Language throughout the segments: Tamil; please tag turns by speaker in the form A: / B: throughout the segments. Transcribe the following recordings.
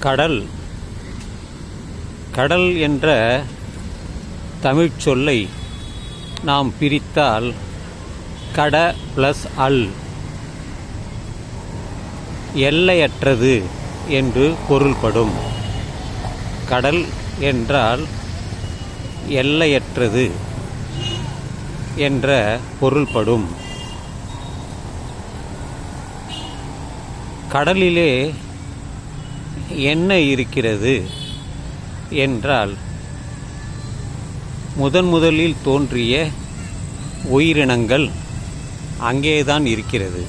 A: கடல். கடல் என்ற தமிழ்ச்சொல்லை நாம் பிரித்தால் கட ப்ளஸ் அல் எல்லையற்றது என்று பொருள்படும். கடல் என்றால் எல்லையற்றது என்ற பொருள்படும். கடலிலே என்ன இருக்கிறது என்றால் முதன் முதலில் தோன்றிய உயிரினங்கள் அங்கேதான் இருக்கிறது.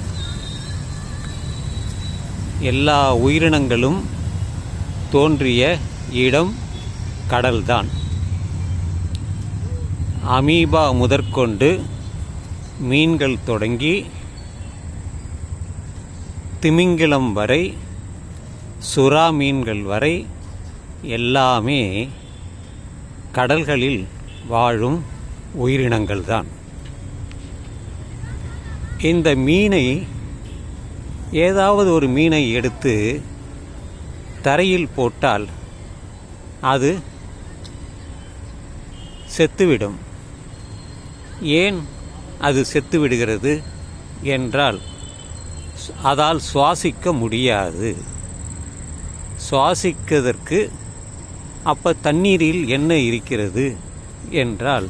A: எல்லா உயிரினங்களும் தோன்றிய இடம் கடல்தான். அமீபா முதற்கொண்டு மீன்கள் தொடங்கி திமிங்கிலம் வரை சுறா மீன்கள் வரை எல்லாமே கடல்களில் வாழும் உயிரினங்கள் தான் இந்த மீனை ஏதாவது ஒரு மீனை எடுத்து தரையில் போட்டால் அது செத்துவிடும். ஏன் அது செத்து விடுகிறது என்றால் அதால் சுவாசிக்க முடியாது. சுவாசிக்கிறதற்கு அப்போ தண்ணீரில் என்ன இருக்கிறது என்றால்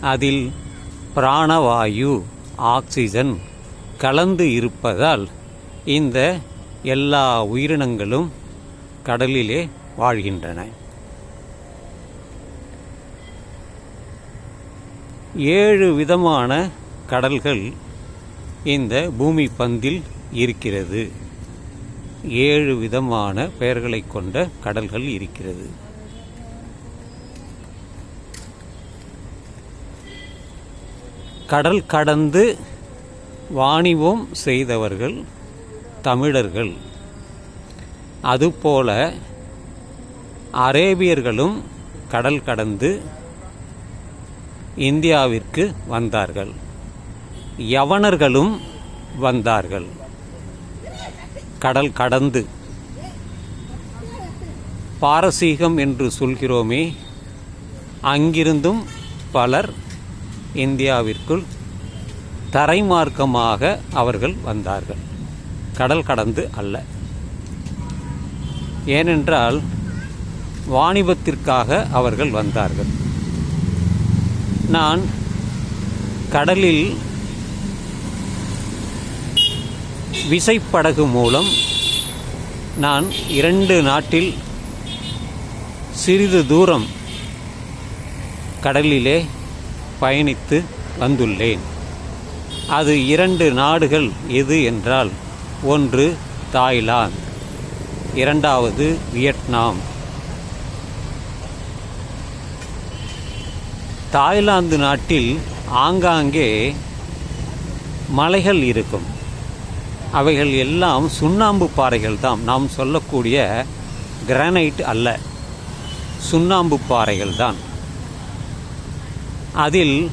A: அதில் பிராணவாயு ஆக்சிஜன் கலந்து இருப்பதால் இந்த எல்லா உயிரினங்களும் கடலிலே வாழ்கின்றன. ஏழு விதமான கடல்கள் இந்த பூமி பந்தில் இருக்கிறது. ஏழு விதமான பெயர்களை கொண்ட கடல்கள் இருக்கிறது. கடல் கடந்து வாணிபம் செய்தவர்கள் தமிழர்கள். அதுபோல அரேபியர்களும் கடல் கடந்து இந்தியாவிற்கு வந்தார்கள். யவனர்களும் வந்தார்கள். கடல் கடந்து. பாரசீகம் என்று சொல்கிறோமே அங்கிருந்தும் பலர் இந்தியாவிற்குள் தரைமார்க்கமாக அவர்கள் வந்தார்கள். கடல் கடந்து அல்ல. ஏனென்றால் வாணிபத்திற்காக அவர்கள் வந்தார்கள். நான் கடலில் விசைப்படகு மூலம் நான் இரண்டு நாட்டில் சிறிது தூரம் கடலிலே பயணித்து வந்துள்ளேன். அது இரண்டு நாடுகள் எது என்றால் ஒன்று தாய்லாந்து இரண்டாவது வியட்நாம். தாய்லாந்து நாட்டில் ஆங்காங்கே மலைகள் இருக்கும். அவைகள் எல்லாம் சுண்ணாம்பு பாறைகள் தான் நாம் சொல்லக்கூடிய கிரானைட் அல்ல. சுண்ணாம்பு பாறைகள் தான். அதில்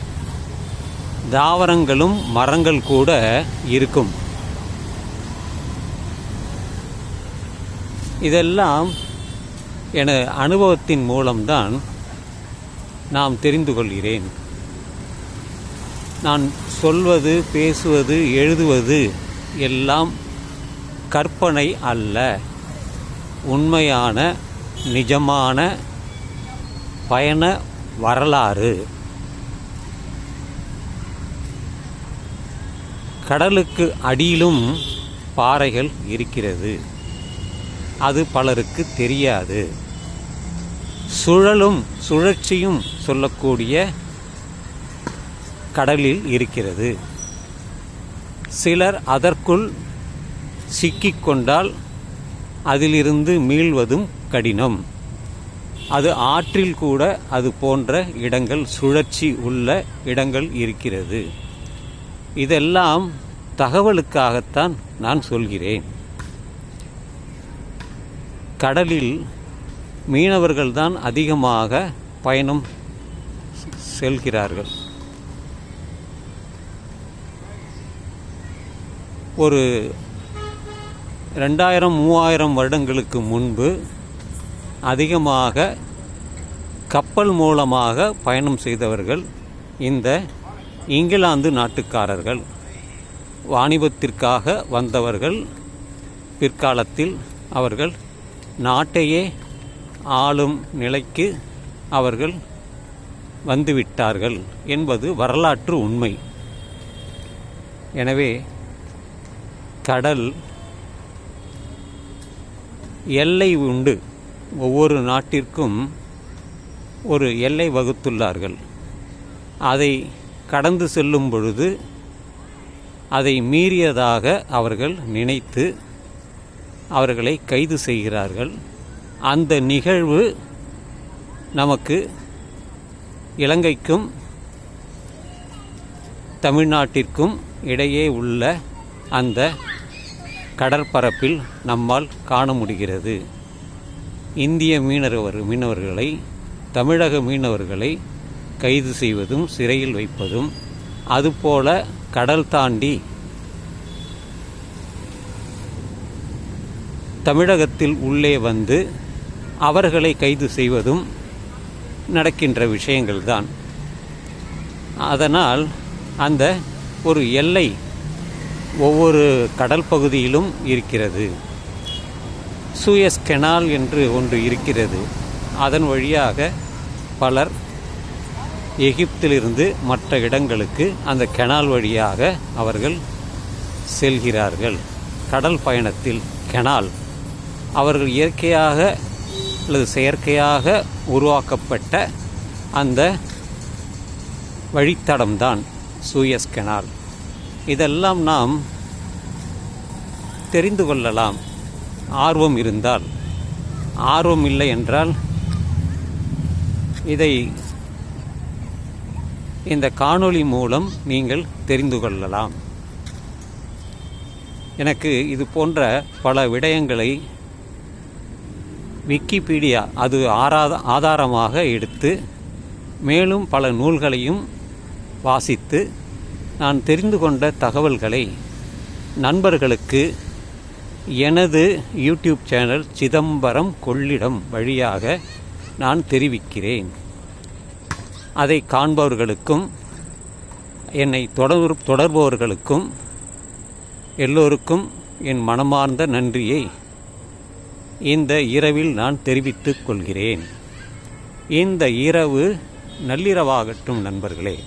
A: தாவரங்களும் மரங்கள் கூட இருக்கும். இதெல்லாம் என அனுபவத்தின் மூலம்தான் நாம் தெரிந்து கொள்கிறேன். நான் சொல்வது பேசுவது எழுதுவது எல்லாம் கற்பனை அல்ல. உண்மையான நிஜமான பயண வரலாறு. கடலுக்கு அடியிலும் பாறைகள் இருக்கிறது. அது பலருக்கு தெரியாது. சுழலும் சுழற்சியும் சொல்லக்கூடிய கடலில் இருக்கிறது. சிலர் அதற்குள் சிக்கிக்கொண்டால் அதிலிருந்து மீள்வதும் கடினம். அது ஆற்றில் கூட அது போன்ற இடங்கள் சுழற்சி உள்ள இடங்கள் இருக்கிறது. இதெல்லாம் தகவலுக்காகத்தான் நான் சொல்கிறேன். கடலில் மீனவர்கள்தான் அதிகமாக பயணம் செல்கிறார்கள். ஒரு ரெண்டாயிரம் மூவாயிரம் வருடங்களுக்கு முன்பு அதிகமாக கப்பல் மூலமாக பயணம் செய்தவர்கள் இந்த இங்கிலாந்து நாட்டுக்காரர்கள். வாணிபத்திற்காக வந்தவர்கள் பிற்காலத்தில் அவர்கள் நாட்டையே ஆளும் நிலைக்கு அவர்கள் வந்துவிட்டார்கள் என்பது வரலாற்று உண்மை. எனவே கடல் எல்லை உண்டு. ஒவ்வொரு நாட்டிற்கும் ஒரு எல்லை வகுத்துள்ளார்கள். அதை கடந்து செல்லும் பொழுது அதை மீறியதாக அவர்கள் நினைத்து அவர்களை கைது செய்கிறார்கள். அந்த நிகழ்வு நமக்கு இலங்கைக்கும் தமிழ்நாட்டிற்கும் இடையே உள்ள அந்த கடற்பரப்பில் நம்மால் காண முடிகிறது. இந்திய மீனவர் மீனவர்களை தமிழக மீனவர்களை கைது செய்வதும் சிறையில் வைப்பதும் அதுபோல கடல் தாண்டி தமிழகத்தில் உள்ளே வந்து அவர்களை கைது செய்வதும் நடக்கின்ற விஷயங்கள்தான். அதனால் அந்த ஒரு எல்லை ஒவ்வொரு கடல் பகுதியிலும் இருக்கிறது. சூயஸ் கெனால் என்று ஒன்று இருக்கிறது. அதன் வழியாக பலர் எகிப்திலிருந்து மற்ற இடங்களுக்கு அந்த கெனால் வழியாக அவர்கள் செல்கிறார்கள். கடல் பயணத்தில் கெனால் அவர்கள் இயற்கையாக அல்லது செயற்கையாக உருவாக்கப்பட்ட அந்த வழித்தடம்தான் சூயஸ் கெனால் இதெல்லாம் நாம் தெரிந்து கொள்ளலாம். ஆர்வம் இருந்தால். ஆர்வம் இல்லை என்றால் இதை இந்த காணொளி மூலம் நீங்கள் தெரிந்து கொள்ளலாம். எனக்கு இது போன்ற பல விடயங்களை விக்கிபீடியா அது ஆராத ஆதாரமாக எடுத்து மேலும் பல நூல்களையும் வாசித்து நான் தெரிந்து கொண்ட தகவல்களை நண்பர்களுக்கு எனது யூடியூப் சேனல் சிதம்பரம் கொள்ளிடம் வழியாக நான் தெரிவிக்கிறேன். அதை காண்பவர்களுக்கும் என்னை தொடர் தொடர்பவர்களுக்கும் எல்லோருக்கும் என் மனமார்ந்த நன்றியை இந்த இரவில் நான் தெரிவித்துக் கொள்கிறேன். இந்த இரவு நள்ளிரவாகட்டும் நண்பர்களே.